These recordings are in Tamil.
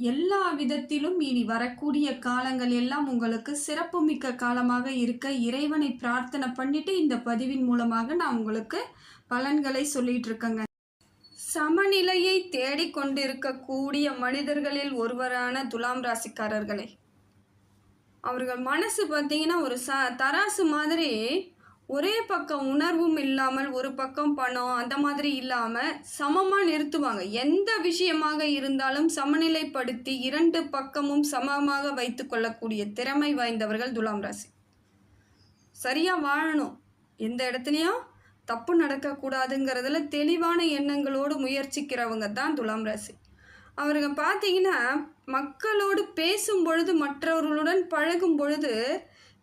எல்லா விதத்திலும் இனி வரக்கூடிய காலங்கள் எல்லாம் உங்களுக்கு சிறப்புமிக்க காலமாக இருக்க இறைவனை பிரார்த்தனை பண்ணிட்டு இந்த பதிவின் மூலமாக நான் உங்களுக்கு பலன்களை சொல்லிட்டு இருக்கேங்க. சமநிலையை தேடிக்கொண்டிருக்கக்கூடிய மனிதர்களில் ஒருவரான துலாம் ராசிக்காரர்களே. அவர்கள் மனசு பார்த்தீங்கன்னா ஒரு ச தராசு மாதிரி ஒரே பக்கம் உணர்வும் இல்லாமல் ஒரு பக்கம் பணம் அந்த மாதிரி இல்லாமல் சமமாக நிறுத்துவாங்க. எந்த விஷயமாக இருந்தாலும் சமநிலைப்படுத்தி இரண்டு பக்கமும் சமமாக வைத்து கொள்ளக்கூடிய திறமை வாய்ந்தவர்கள் துலாம் ராசி. சரியாக வாழணும். எந்த இடத்துலையும் தப்பு நடக்கக்கூடாதுங்கிறதுல தெளிவான எண்ணங்களோடு முயற்சிக்கிறவங்க தான் துலாம் ராசி. அவருங்க பார்த்தீங்கன்னா மக்களோடு பேசும் பொழுது மற்றவர்களுடன் பழகும் பொழுது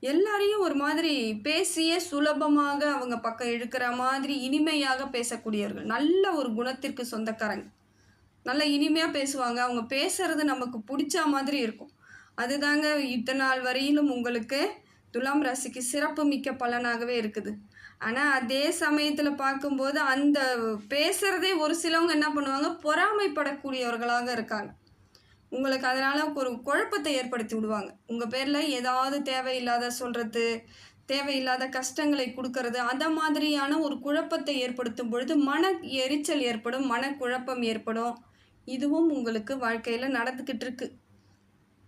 எல்லாரையும் ஒரு மாதிரி பேசியே சுலபமாக அவங்க பக்கம் இழுக்கிற மாதிரி இனிமையாக பேசக்கூடியவர்கள். நல்ல ஒரு குணத்திற்கு சொந்தக்காரங்க. நல்ல இனிமையாக பேசுவாங்க. அவங்க பேசுறது நமக்கு பிடிச்ச மாதிரி இருக்கும். அதுதாங்க இத்தனை நாள் வரையிலும் உங்களுக்கு துலாம் ராசிக்கு சிறப்பு மிக்க பலனாகவே இருக்குது. ஆனால் அதே சமயத்தில் பார்க்கும்போது அந்த பேசுகிறதே ஒரு சிலவங்க என்ன பண்ணுவாங்க? பொறாமைப்படக்கூடியவர்களாக இருக்காங்க. உங்களுக்கு அதனால் ஒரு குழப்பத்தை ஏற்படுத்தி விடுவாங்க. உங்கள் பேரில் ஏதாவது தேவையில்லாத சொல்கிறது தேவையில்லாத கஷ்டங்களை கொடுக்கறது அந்த மாதிரியான ஒரு குழப்பத்தை ஏற்படுத்தும் பொழுது மன எரிச்சல் ஏற்படும் மனக்குழப்பம் ஏற்படும். இதுவும் உங்களுக்கு வாழ்க்கையில் நடந்துக்கிட்டு இருக்கு.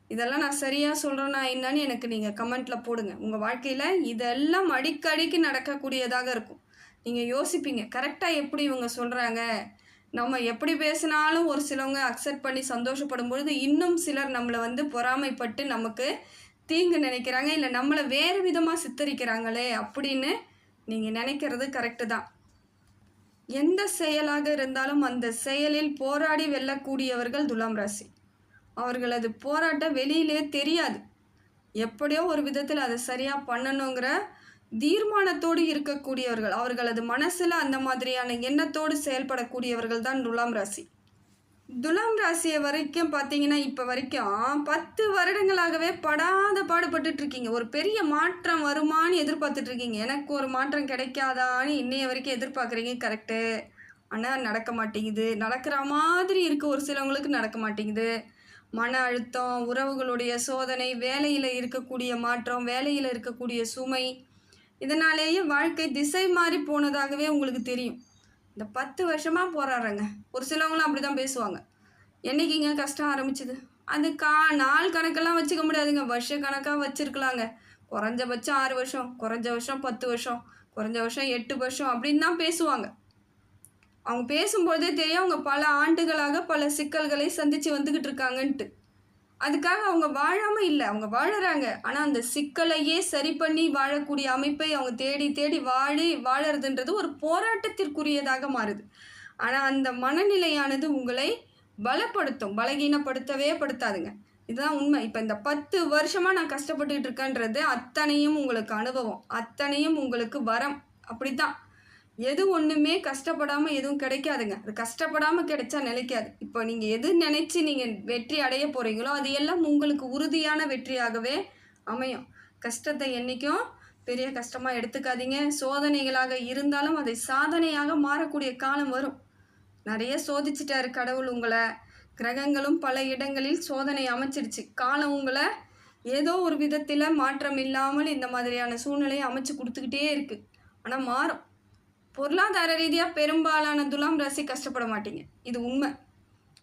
இதெல்லாம் நான் சரியாக சொல்கிறேன்னா என்னன்னு எனக்கு நீங்கள் கமெண்ட்டில் போடுங்க. உங்கள் வாழ்க்கையில் இதெல்லாம் அடிக்கடிக்கு நடக்கக்கூடியதாக இருக்கும். நீங்கள் யோசிப்பீங்க கரெக்டாக எப்படி இவங்க சொல்கிறாங்க நம்ம எப்படி பேசினாலும் ஒரு சிலவங்க அக்செப்ட் பண்ணி சந்தோஷப்படும் பொழுது இன்னும் சிலர் நம்மளை வந்து பொறாமைப்பட்டு நமக்கு தீங்கு நினைக்கிறாங்க இல்லை நம்மளை வேறு விதமாக சித்தரிக்கிறாங்களே அப்படின்னு நீங்கள் நினைக்கிறது கரெக்டு தான். எந்த செயலாக இருந்தாலும் அந்த செயலில் போராடி வெல்லக்கூடியவர்கள் துலாம் ராசி. அவர்களது போராட்டம் வெளியிலே தெரியாது. எப்படியோ ஒரு விதத்தில் அதை சரியாக பண்ணணுங்கிற தீர்மானத்தோடு இருக்கக்கூடியவர்கள் அவர்களது மனசில் அந்த மாதிரியான எண்ணத்தோடு செயல்படக்கூடியவர்கள் தான் துலாம் ராசி. துலாம் ராசியை வரைக்கும் பார்த்தீங்கன்னா இப்போ வரைக்கும் பத்து வருடங்களாகவே படாத பாடுபட்டுட்டு இருக்கீங்க ஒரு பெரிய மாற்றம் வருமானு எதிர்பார்த்துட்டு இருக்கீங்க எனக்கு ஒரு மாற்றம் கிடைக்காதான்னு இன்னைய வரைக்கும் எதிர்பார்க்குறீங்க. கரெக்டு ஆனால் நடக்க மாட்டேங்குது. நடக்கிற மாதிரி இருக்க. ஒரு சிலவங்களுக்கு நடக்க மாட்டேங்குது. மன அழுத்தம் உறவுகளுடைய சோதனை வேலையில் இருக்கக்கூடிய மாற்றம் வேலையில் இருக்கக்கூடிய சுமை இதனாலேயே வாழ்க்கை திசை மாறி போனதாகவே உங்களுக்கு தெரியும். இந்த பத்து வருஷமாக போராடுறேங்க. ஒரு சிலவங்களும் அப்படி தான் பேசுவாங்க என்னைக்குங்க கஷ்டம் ஆரம்பிச்சது? அது கா நாள் கணக்கெல்லாம் வச்சுக்க முடியாதுங்க. வருஷ கணக்காக வச்சுருக்கலாங்க. குறைஞ்சபட்சம் ஆறு வருஷம் குறைஞ்ச வருஷம் பத்து வருஷம் குறைஞ்ச வருஷம் எட்டு வருஷம் அப்படின்னு தான் பேசுவாங்க. அவங்க பேசும்போதே தெரியும் அவங்க பல ஆண்டுகளாக பல சிக்கல்களை சந்தித்து வந்துக்கிட்டு இருக்காங்கன்ட்டு. அதுக்காக அவங்க வாழாமல் இல்லை அவங்க வாழறாங்க. ஆனால் அந்த சிக்கலையே சரி பண்ணி வாழக்கூடிய அமைப்பை அவங்க தேடி தேடி வாழி வாழறதுன்றது ஒரு போராட்டத்திற்குரியதாக மாறுது. ஆனால் அந்த மனநிலையானது உங்களை பலப்படுத்தும் பலகீனப்படுத்தவே படுத்தாதுங்க. இதுதான் உண்மை. இப்போ இந்த பத்து வருஷமாக நான் கஷ்டப்பட்டுட்டு இருக்கேன்றது அத்தனையும் உங்களுக்கு அனுபவம் அத்தனையும் உங்களுக்கு வரம். அப்படித்தான். எது ஒன்றுமே கஷ்டப்படாமல் எதுவும் கிடைக்காதுங்க. அது கஷ்டப்படாமல் கிடைச்சா நிலைக்காது. இப்போ நீங்கள் எது நினச்சி நீங்கள் வெற்றி அடைய போகிறீங்களோ அது எல்லாம் உங்களுக்கு உறுதியான வெற்றியாகவே அமையும். கஷ்டத்தை என்றைக்கும் பெரிய கஷ்டமாக எடுத்துக்காதீங்க. சோதனைகளாக இருந்தாலும் அதை சாதனையாக மாறக்கூடிய காலம் வரும். நிறைய சோதிச்சிட்டாரு கடவுள் உங்களை. கிரகங்களும் பல இடங்களில் சோதனை அமைச்சிருச்சு. காலம் உங்களை ஏதோ ஒரு விதத்தில் மாற்றம் இல்லாமல் இந்த மாதிரியான சூழ்நிலையை அமைச்சு கொடுத்துக்கிட்டே இருக்குது ஆனால் மாறும். பொருளாதார ரீதியாக பெரும்பாலான துலாம் ராசி கஷ்டப்பட மாட்டீங்க. இது உண்மை.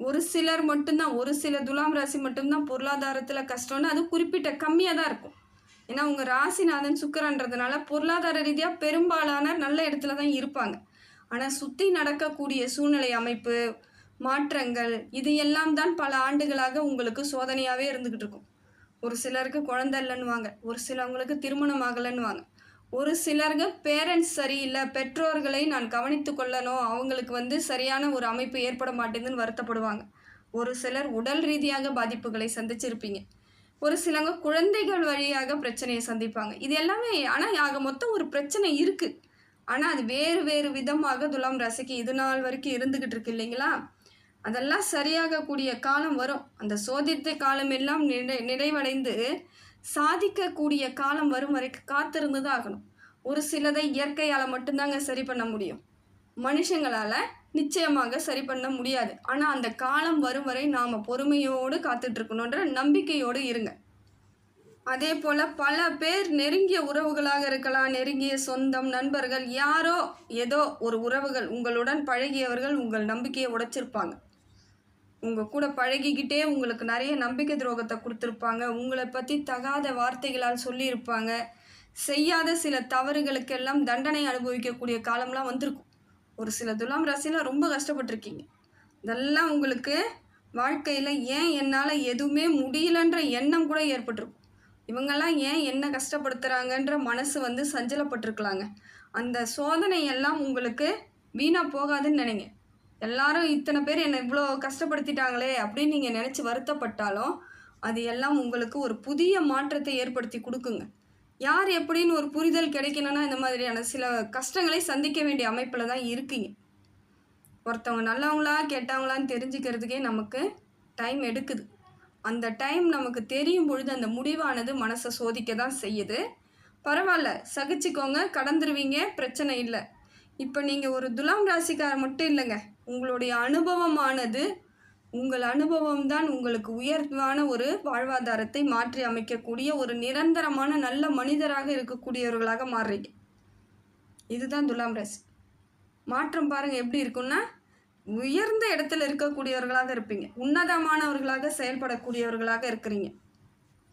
ஒரு சிலர் மட்டும்தான் ஒரு சில துலாம் ராசி மட்டும்தான் பொருளாதாரத்தில் கஷ்டம்னு அது குறிப்பிட்ட கம்மியாக தான் இருக்கும். ஏன்னா உங்கள் ராசிநாதன் சுக்கரன்றதுனால பொருளாதார ரீதியாக பெரும்பாலான நல்ல இடத்துல தான் இருப்பாங்க. ஆனால் சுற்றி நடக்கக்கூடிய சூழ்நிலை அமைப்பு மாற்றங்கள் இது எல்லாம் தான் பல ஆண்டுகளாக உங்களுக்கு சோதனையாகவே இருந்துக்கிட்டு இருக்கும். ஒரு சிலருக்கு குழந்தை இல்லைன்னுவாங்க. ஒரு சிலவங்களுக்கு திருமணம் ஆகலைன்னுவாங்க. ஒரு சிலருங்க பேரண்ட்ஸ் சரியில்லை பெற்றோர்களை நான் கவனித்து கொள்ளணும் அவங்களுக்கு வந்து சரியான ஒரு அமைப்பு ஏற்பட மாட்டேங்குதுன்னு வருத்தப்படுவாங்க. ஒரு சிலர் உடல் ரீதியாக பாதிப்புகளை சந்திச்சிருப்பீங்க. ஒரு சிலவங்க குழந்தைகள் வழியாக பிரச்சனையை சந்திப்பாங்க. இது எல்லாமே ஆனால் ஆக மொத்தம் ஒரு பிரச்சனை இருக்குது ஆனால் அது வேறு வேறு விதமாக துலாம் ராசிக்கு இது நாள் வரைக்கும் இருந்துக்கிட்டு இருக்கு இல்லைங்களா? அதெல்லாம் சரியாகக்கூடிய காலம் வரும். அந்த சோதித்த காலம் எல்லாம் நிறை நிறைவடைந்து சாதிக்கக்கூடிய காலம் வரும் வரைக்கும் காத்திருந்து தான் ஆகணும் ஒரு சிலதை இயற்கையால் மட்டும்தாங்க சரி பண்ண முடியும். மனுஷங்களால் நிச்சயமாக சரி பண்ண முடியாது. ஆனால் அந்த காலம் வரும் வரை நாம் பொறுமையோடு காத்துட்ருக்கணுன்ற நம்பிக்கையோடு இருங்க. அதே போல் பல பேர் நெருங்கிய உறவுகளாக இருக்கலாம். நெருங்கிய சொந்தம் நண்பர்கள் யாரோ ஏதோ ஒரு உறவுகள் உங்களுடன் பழகியவர்கள் உங்கள் நம்பிக்கையை உடைச்சிருப்பாங்க. உங்கள் கூட பழகிக்கிட்டே உங்களுக்கு நிறைய நம்பிக்கை துரோகத்தை கொடுத்துருப்பாங்க. உங்களை பற்றி தகாத வார்த்தைகளால் சொல்லியிருப்பாங்க. செய்யாத சில தவறுகளுக்கெல்லாம் தண்டனை அனுபவிக்கக்கூடிய காலம்லாம் வந்திருக்கும். ஒரு சில துலாம் ராசியில் ரொம்ப கஷ்டப்பட்டிருக்கீங்க. இதெல்லாம் உங்களுக்கு வாழ்க்கையில் ஏன் என்னால் எதுவுமே முடியலன்ற எண்ணம் கூட ஏற்பட்டிருக்கும். இவங்கெல்லாம் ஏன் என்ன கஷ்டப்படுத்துகிறாங்கன்ற மனசு வந்து சஞ்சலப்பட்டிருக்கலாங்க. அந்த சோதனை எல்லாம் உங்களுக்கு வீணாக போகாதுன்னு நினைங்க. எல்லாரும் இத்தனை பேர் என்னை இவ்வளோ கஷ்டப்படுத்திட்டாங்களே அப்படின்னு நீங்கள் நினச்சி வருத்தப்பட்டாலும் அது எல்லாம் உங்களுக்கு ஒரு புதிய மாற்றத்தை ஏற்படுத்தி கொடுக்குங்க. யார் எப்படின்னு ஒரு புரிதல் கிடைக்கணும்னா இந்த மாதிரியான சில கஷ்டங்களை சந்திக்க வேண்டிய அமைப்பில் தான் இருக்கீங்க. ஒருத்தவங்க நல்லவங்களா கெட்டவங்களான்னு தெரிஞ்சுக்கிறதுக்கே நமக்கு டைம் எடுக்குது. அந்த டைம் நமக்கு தெரியும் பொழுது அந்த முடிவானது மனசை சோதிக்க தான் செய்யுது. பரவாயில்ல சகிச்சுக்கோங்க கடந்துருவீங்க பிரச்சனை இல்லை. இப்போ நீங்கள் ஒரு துலாம் ராசிக்கார மட்டும் இல்லைங்க. உங்களுடைய அனுபவமானது உங்கள் அனுபவம் தான் உங்களுக்கு உயர்வான ஒரு வாழ்வாதாரத்தை மாற்றி அமைக்கக்கூடிய ஒரு நிரந்தரமான நல்ல மனிதராக இருக்கக்கூடியவர்களாக மாறுறீங்க. இதுதான் துலாம் ராசி. மாற்றம் பாருங்கள் எப்படி இருக்குன்னா உயர்ந்த இடத்துல இருக்கக்கூடியவர்களாக இருப்பீங்க. உன்னதமானவர்களாக செயல்படக்கூடியவர்களாக இருக்கிறீங்க.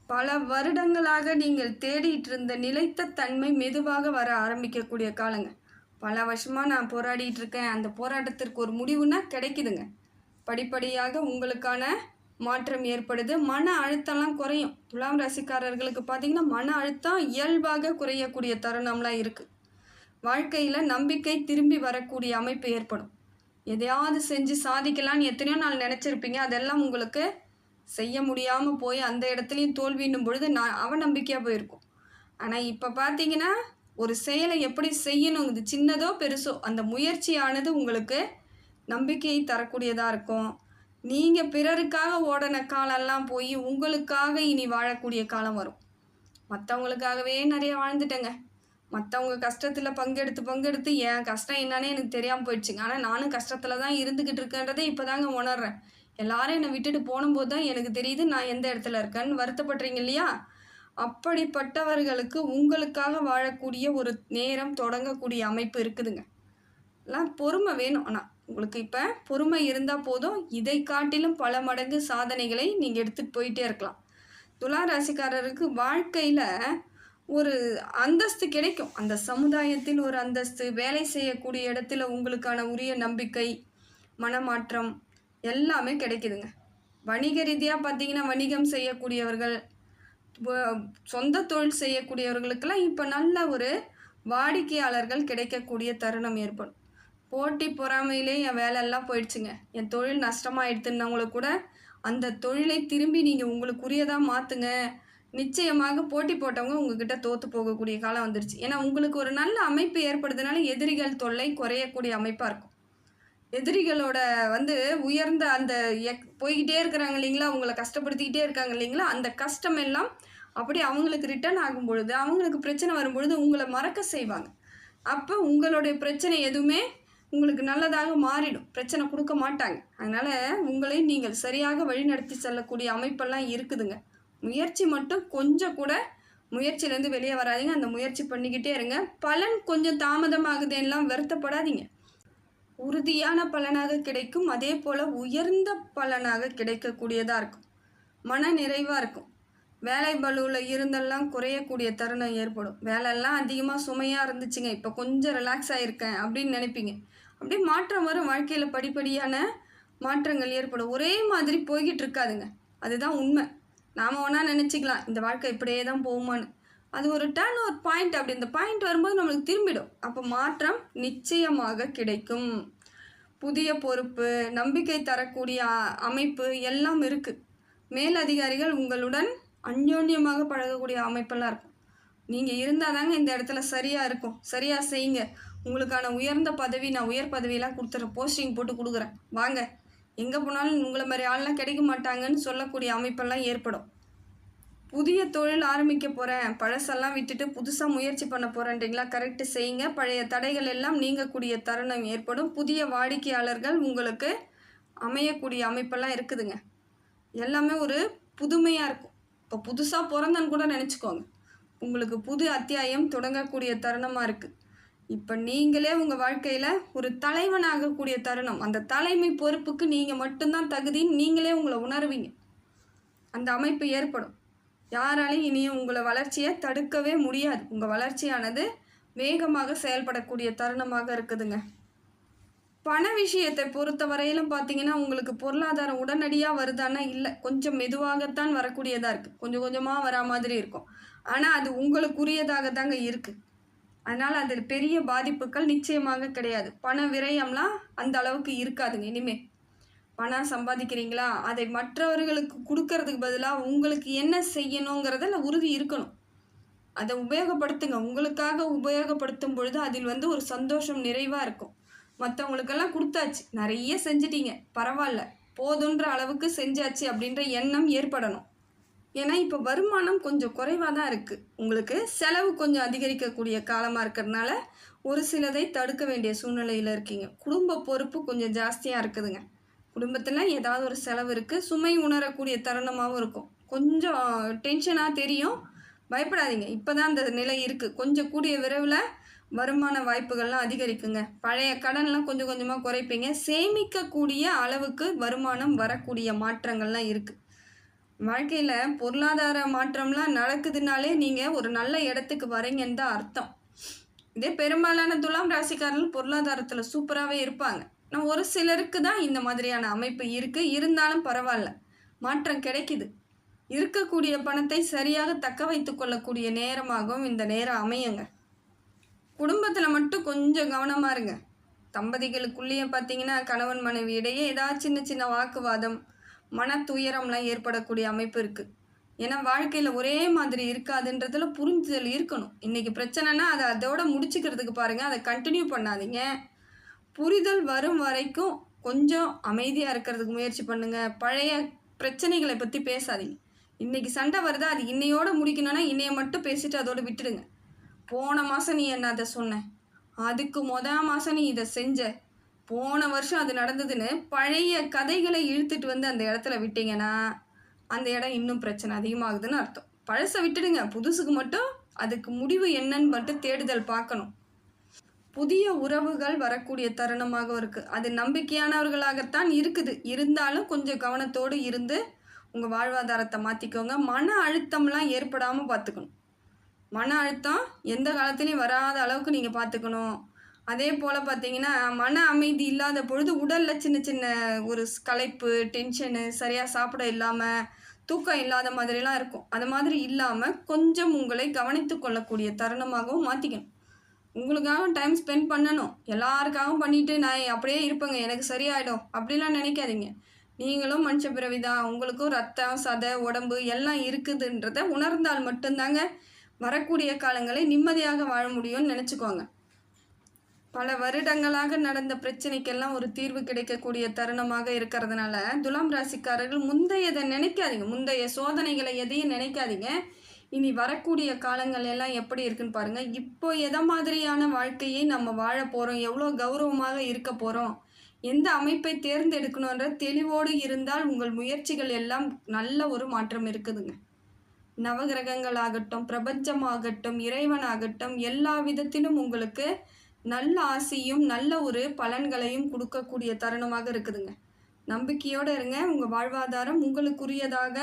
பல வருடங்களாக நீங்கள் தேடிட்டு இருந்த நிலைத்த தன்மை மெதுவாக வர ஆரம்பிக்கக்கூடிய காலங்கள் பல வருஷமாக நான் போராடிட்டு இருக்கேன். அந்த போராட்டத்திற்கு ஒரு முடிவுனா கிடைக்குதுங்க. படிப்படியாக உங்களுக்கான மாற்றம் ஏற்படுது. மன அழுத்தம்லாம் குறையும். துலாம் ராசிக்காரர்களுக்கு பார்த்தீங்கன்னா மன அழுத்தம் இயல்பாக குறையக்கூடிய தருணம்லாம் இருக்குது வாழ்க்கையில் நம்பிக்கை திரும்பி வரக்கூடிய அமைப்பு ஏற்படும். எதையாவது செஞ்சு சாதிக்கலான்னு எத்தனையோ நாள் நினச்சிருப்பீங்க. அதெல்லாம் உங்களுக்கு செய்ய முடியாமல் போய் அந்த இடத்துலையும் தோல்வின்னும் பொழுது நான் அவநம்பிக்கையாக போயிருக்கும். ஆனால் இப்போ பார்த்தீங்கன்னா ஒரு செயலை எப்படி செய்யணும் இது சின்னதோ பெருசோ அந்த முயற்சியானது உங்களுக்கு நம்பிக்கையை தரக்கூடியதாக இருக்கும். நீங்கள் பிறருக்காக ஓடின காலெல்லாம் போய் உங்களுக்காக இனி வாழக்கூடிய காலம் வரும். மற்றவங்களுக்காகவே நிறைய வாழ்ந்துட்டேங்க. மற்றவங்க கஷ்டத்தில் பங்கெடுத்து பங்கெடுத்து என் கஷ்டம் என்னன்னே எனக்கு தெரியாமல் போயிடுச்சுங்க. ஆனால் நானும் கஷ்டத்தில் தான் இருந்துக்கிட்டு இருக்கேன்றதை இப்போ தாங்க உணர்றேன். எல்லாரும் என்னை விட்டுட்டு போனும்போது தான் எனக்கு தெரியுது நான் எந்த இடத்துல இருக்கேன்னு வருத்தப்படுறீங்க இல்லையா? அப்படிப்பட்டவர்களுக்கு உங்களுக்காக வாழக்கூடிய ஒரு நேரம் தொடங்கக்கூடிய அமைப்பு இருக்குதுங்க. எல்லாம் பொறுமை வேணும். ஆனால் உங்களுக்கு இப்போ பொறுமை இருந்தால் போதும். இதை காட்டிலும் பல மடங்கு சாதனைகளை நீங்கள் எடுத்துகிட்டு போயிட்டே இருக்கலாம். துலா ராசிக்காரருக்கு வாழ்க்கையில் ஒரு அந்தஸ்து கிடைக்கும். அந்த சமுதாயத்தில் ஒரு அந்தஸ்து வேலை செய்யக்கூடிய இடத்துல உங்களுக்கான உரிய நம்பிக்கை மனமாற்றம் எல்லாமே கிடைக்குதுங்க. வணிக ரீதியாக பார்த்தீங்கன்னா வணிகம் செய்யக்கூடியவர்கள் சொந்த தொழில் செய்யக்கூடியவர்களுக்கெல்லாம் இப்போ நல்ல ஒரு வாடிக்கையாளர்கள் கிடைக்கக்கூடிய தருணம் ஏற்படும். போட்டி பொறாமையிலே என் வேலையெல்லாம் போயிடுச்சுங்க. என் தொழில் நஷ்டமாயிடுதுன்னவங்களை கூட அந்த தொழிலை திரும்பி நீங்கள் உங்களுக்குரியதாக மாற்றுங்க நிச்சயமாக போட்டி போட்டவங்க உங்ககிட்ட தோற்று போகக்கூடிய காலம் வந்துருச்சு. ஏன்னா உங்களுக்கு ஒரு நல்ல அமைப்பு ஏற்படுறதுனால எதிரிகள் தொல்லை குறையக்கூடிய அமைப்பாக இருக்கும். எதிரிகளோட வந்து உயர்ந்த அந்த எக் போய்கிட்டே இருக்கிறாங்க இல்லைங்களா? அவங்கள கஷ்டப்படுத்திக்கிட்டே இருக்காங்க இல்லைங்களா? அந்த கஷ்டம் எல்லாம் அப்படி அவங்களுக்கு ரிட்டர்ன் ஆகும் பொழுது அவங்களுக்கு பிரச்சனை வரும்பொழுது உங்களை மறக்க செய்வாங்க. அப்போ உங்களுடைய பிரச்சனை எதுவுமே உங்களுக்கு நல்லதாக மாறிடும். பிரச்சனை கொடுக்க மாட்டாங்க. அதனால் உங்களை நீங்கள் சரியாக வழிநடத்தி செல்லக்கூடிய அமைப்பெல்லாம் இருக்குதுங்க. முயற்சி மட்டும் கொஞ்சம் கூட முயற்சியிலேருந்து வெளியே வராதிங்க. அந்த முயற்சி பண்ணிக்கிட்டே இருங்க. பலன் கொஞ்சம் தாமதமாகுதுன்னெலாம் வருத்தப்படாதீங்க. உறுதியான பலனாக கிடைக்கும். அதே போல் உயர்ந்த பலனாக கிடைக்கக்கூடியதாக இருக்கும். மன நிறைவாக இருக்கும். வேலை பலுவில் இருந்தெல்லாம் குறையக்கூடிய தருணம் ஏற்படும். வேலையெல்லாம் அதிகமாக சுமையாக இருந்துச்சுங்க. இப்போ கொஞ்சம் ரிலாக்ஸ் ஆகிருக்கேன் அப்படின்னு நினைப்பீங்க. அப்படியே மாற்றம் வரும். வாழ்க்கையில் படிப்படியான மாற்றங்கள் ஏற்படும். ஒரே மாதிரி போய்கிட்டு இருக்காதுங்க. அதுதான் உண்மை. நாம் ஒன்றா நினச்சிக்கலாம். இந்த வாழ்க்கை இப்படியே தான் போகுமான்னு. அது ஒரு டர்ன் ஒரு பாயிண்ட் அப்படி. இந்த பாயிண்ட் வரும்போது நம்மளுக்கு திரும்பிடும். அப்போ மாற்றம் நிச்சயமாக கிடைக்கும். புதிய பொறுப்பு நம்பிக்கை தரக்கூடிய அமைப்பு எல்லாம் இருக்குது மேலதிகாரிகள் உங்களுடன் அந்யோன்யமாக பழகக்கூடிய அமைப்பெல்லாம் இருக்கும். நீங்கள் இருந்தால் தாங்க இந்த இடத்துல சரியாக இருக்கும். சரியாக செய்யுங்க. உங்களுக்கான உயர்ந்த பதவி நான் உயர் பதவியெல்லாம் கொடுத்துட்றேன். போஸ்டிங் போட்டு கொடுக்குறேன். வாங்க. எங்கே போனாலும் உங்களை மாதிரி ஆள்லாம் கிடைக்க மாட்டாங்கன்னு சொல்லக்கூடிய அமைப்பெல்லாம் ஏற்படும். புதிய தொழில் ஆரம்பிக்க போகிறேன் பழசெல்லாம் விட்டுட்டு புதுசாக முயற்சி பண்ண போகிறேன்றீங்களா கரெக்டு செய்யுங்க. பழைய தடைகள் எல்லாம் நீங்கக்கூடிய தருணம் ஏற்படும். புதிய வாடிக்கையாளர்கள் உங்களுக்கு அமையக்கூடிய அமைப்பெல்லாம் இருக்குதுங்க. எல்லாமே ஒரு புதுமையாக இருக்கும். இப்போ புதுசாக பிறந்தன்னு கூட நினச்சிக்கோங்க. உங்களுக்கு புது அத்தியாயம் தொடங்கக்கூடிய தருணமாக இருக்குது இப்போ நீங்களே உங்கள் வாழ்க்கையில் ஒரு தலைவன் ஆகக்கூடிய தருணம். அந்த தலைமை பொறுப்புக்கு நீங்கள் மட்டும்தான் தகுதின்னு நீங்களே உங்களை உணர்வீங்க. அந்த அமைப்பு ஏற்படும். யாராலையும் இனியும் உங்களை வளர்ச்சியை தடுக்கவே முடியாது. உங்கள் வளர்ச்சியானது வேகமாக செயல்படக்கூடிய தருணமாக இருக்குதுங்க. பண விஷயத்தை பொறுத்த வரையிலும் பார்த்தீங்கன்னா உங்களுக்கு பொருளாதாரம் உடனடியாக வருதானா இல்லை கொஞ்சம் மெதுவாகத்தான் வரக்கூடியதாக இருக்குது கொஞ்சம் கொஞ்சமாக வரா மாதிரி இருக்கும். ஆனால் அது உங்களுக்குரியதாக தாங்க இருக்குது அதனால் அதில் பெரிய பாதிப்புகள் நிச்சயமாக கிடையாது. பண விரயம்லாம் அந்த அளவுக்கு இருக்காதுங்க இனிமேல் பணம் சம்பாதிக்கிறீங்களா? அதை மற்றவர்களுக்கு கொடுக்கறதுக்கு பதிலாக உங்களுக்கு என்ன செய்யணுங்கிறதில் உறுதி இருக்கணும். அதை உபயோகப்படுத்துங்க. உங்களுக்காக உபயோகப்படுத்தும் பொழுது அதில் வந்து ஒரு சந்தோஷம் நிறைவாக இருக்கும். மற்றவங்களுக்கெல்லாம் கொடுத்தாச்சு. நிறைய செஞ்சிட்டீங்க. பரவாயில்ல. போதுன்ற அளவுக்கு செஞ்சாச்சு அப்படின்ற எண்ணம் ஏற்படணும். ஏன்னா இப்போ வருமானம் கொஞ்சம் குறைவாக தான் இருக்குது உங்களுக்கு செலவு கொஞ்சம் அதிகரிக்கக்கூடிய காலமாக இருக்கிறதுனால ஒரு சிலதை தடுக்க வேண்டிய சூழ்நிலையில் இருக்கீங்க. குடும்ப பொறுப்பு கொஞ்சம் ஜாஸ்தியாக இருக்குதுங்க. குடும்பத்தில் ஏதாவது ஒரு செலவு இருக்குது சுமை உணரக்கூடிய தருணமாகவும் இருக்கும். கொஞ்சம் டென்ஷனாக தெரியும். பயப்படாதீங்க. இப்போ தான் அந்த நிலை இருக்குது கொஞ்சம் கூடிய விரைவில் வருமான வாய்ப்புகள்லாம் அதிகரிக்குங்க. பழைய கடன்லாம் கொஞ்சம் கொஞ்சமாக குறைப்பீங்க. சேமிக்கக்கூடிய அளவுக்கு வருமானம் வரக்கூடிய மாற்றங்கள்லாம் இருக்குது வாழ்க்கையில் பொருளாதார மாற்றம்லாம் நடக்குதுனாலே நீங்கள் ஒரு நல்ல இடத்துக்கு வரீங்கன்னு தான் அர்த்தம். இதே பெரும்பாலான துலாம் ராசிக்காரர்கள் பொருளாதாரத்தில் சூப்பராகவே இருப்பாங்க. நான் ஒரு சிலருக்கு தான் இந்த மாதிரியான அமைப்பு இருக்குது இருந்தாலும் பரவாயில்ல மாற்றம் கிடைக்குது. இருக்கக்கூடிய பணத்தை சரியாக தக்க வைத்து கொள்ளக்கூடிய நேரமாகவும் இந்த நேரம் அமையுங்க. குடும்பத்தில் மட்டும் கொஞ்சம் கவனமாக இருங்க. தம்பதிகளுக்குள்ளேயே பார்த்தீங்கன்னா கணவன் மனைவி இடையே ஏதாவது சின்ன சின்ன வாக்குவாதம் மன துயரம்லாம் ஏற்படக்கூடிய அமைப்பு இருக்குது ஏன்னா வாழ்க்கையில் ஒரே மாதிரி இருக்காதுன்றதில் புரிஞ்சுதல் இருக்கணும். இன்றைக்கி பிரச்சனைனா அதை அதோட முடிச்சுக்கிறதுக்கு பாருங்கள் அதை கண்டினியூ பண்ணாதீங்க. புரிதல் வரும் வரைக்கும் கொஞ்சம் அமைதியாக இருக்கிறதுக்கு முயற்சி பண்ணுங்கள் பழைய பிரச்சனைகளை பற்றி பேசாதீங்க. இன்றைக்கி சண்டை வருதா? அது இன்னையோட முடிக்கணும்னா இன்னைய மட்டும் பேசிட்டு அதோடு விட்டுடுங்க. போன மாதம் நீ என்ன அதை சொன்ன? அதுக்கு மொத மாதம் நீ இதை செஞ்ச. போன வருஷம் அது நடந்ததுன்னு பழைய கதைகளை இழுத்துட்டு வந்து அந்த இடத்துல விட்டீங்கன்னா அந்த இடம் இன்னும் பிரச்சனை அதிகமாகுதுன்னு அர்த்தம். பழசை விட்டுடுங்க. புதுசுக்கு மட்டும் அதுக்கு முடிவு என்னன்னு மட்டும் தேடுதல் பார்க்கணும். புதிய உறவுகள் வரக்கூடிய தருணமாக இருக்குது அது நம்பிக்கையானவர்களாகத்தான் இருக்குது. இருந்தாலும் கொஞ்சம் கவனத்தோடு இருந்து உங்கள் வாழ்வாதாரத்தை மாற்றிக்கோங்க மன அழுத்தம்லாம் ஏற்படாமல் பார்த்துக்கணும் மன அழுத்தம் எந்த காலத்துலேயும் வராத அளவுக்கு நீங்கள் பார்த்துக்கணும் அதே போல் பார்த்தீங்கன்னா மன அமைதி இல்லாத பொழுது உடலில் சின்ன சின்ன ஒரு களைப்பு டென்ஷனு சரியாக சாப்பிட இல்லாமல் தூக்கம் இல்லாத மாதிரிலாம் இருக்கும். அது மாதிரி இல்லாமல் கொஞ்சம் உங்களை கவனித்து கொள்ளக்கூடிய தருணமாகவும் மாற்றிக்கணும் உங்களுக்காகவும் டைம் ஸ்பெண்ட் பண்ணணும். எல்லாருக்காகவும் பண்ணிவிட்டு நான் அப்படியே இருப்பேங்க. எனக்கு சரியாயிடும். அப்படிலாம் நினைக்காதீங்க. நீங்களும் மனுஷ பிறவி தான். உங்களுக்கும் ரத்தம் சதை உடம்பு எல்லாம் இருக்குதுன்றத உணர்ந்தால் மட்டும்தாங்க வரக்கூடிய காலங்களை நிம்மதியாக வாழ முடியும்னு நினச்சிக்கோங்க. பல வருடங்களாக நடந்த பிரச்சனைக்கெல்லாம் ஒரு தீர்வு கிடைக்கக்கூடிய தருணமாக இருக்கிறதுனால துலாம் ராசிக்காரர்கள் முந்தையதை நினைக்காதீங்க. முந்தைய சோதனைகளை எதையும் நினைக்காதீங்க. இனி வரக்கூடிய காலங்கள் எல்லாம் எப்படி இருக்குன்னு பாருங்கள் இப்போ எதை மாதிரியான வாழ்க்கையை நம்ம வாழ போகிறோம் எவ்வளோ கௌரவமாக இருக்க போகிறோம் எந்த அமைப்பை தேர்ந்தெடுக்கணுன்ற தெளிவோடு இருந்தால் உங்கள் முயற்சிகள் எல்லாம் நல்ல ஒரு மாற்றம் இருக்குதுங்க. நவகிரகங்களாகட்டும் பிரபஞ்சமாகட்டும் இறைவனாகட்டும் எல்லா விதத்திலும் உங்களுக்கு நல்ல ஆசையும் நல்ல ஒரு பலன்களையும் கொடுக்கக்கூடிய தருணமாக இருக்குதுங்க. நம்பிக்கையோடு இருங்க. உங்கள் வாழ்வாதாரம் உங்களுக்குரியதாக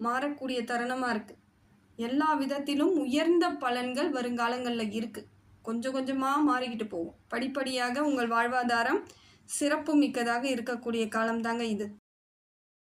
மாறக்கூடிய தருணமாக இருக்குது எல்லா விதத்திலும் உயர்ந்த பலன்கள் வருங்காலங்களில் இருக்குது கொஞ்சம் கொஞ்சமாக மாறிக்கிட்டு போகும். படிப்படியாக உங்கள் வாழ்வாதாரம் சிறப்பு மிக்கதாக இருக்கக்கூடிய காலம்தாங்க இது.